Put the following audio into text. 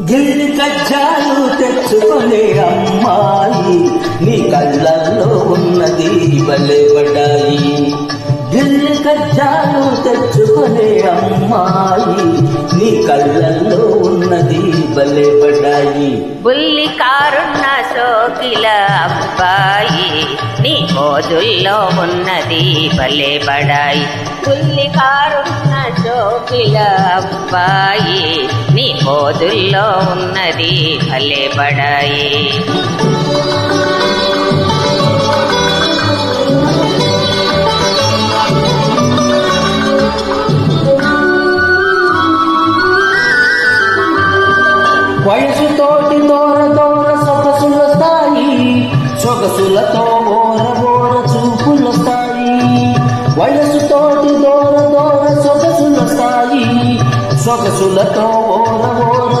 గిల్లి కజ్జాలు తెచ్చుకునే అమ్మాయి నీ కళ్ళల్లో ఉన్నది భలే పడ్డాయి. గిల్లి కజ్జాలు తెచ్చుకునే అమ్మాయి నీ కళ్ళల్లో ఉన్నది భలే పడ్డాయి. బుల్లి కారున్న సోకిల అబ్బాయి నీ మోజుల్లో ఉన్నది భలే పడాయి బుల్లి కారున్న సోకిల అబ్బాయి మోజుల్లో ఉన్నది భలే బడాయి వయసుతోటి దూర దూర సొగసులొస్తాయి సొగసులతో ఓర ఓర చూపులొస్తాయి. వయసుతోటి దూర దూర సొగసులతో ఓడ ఓడ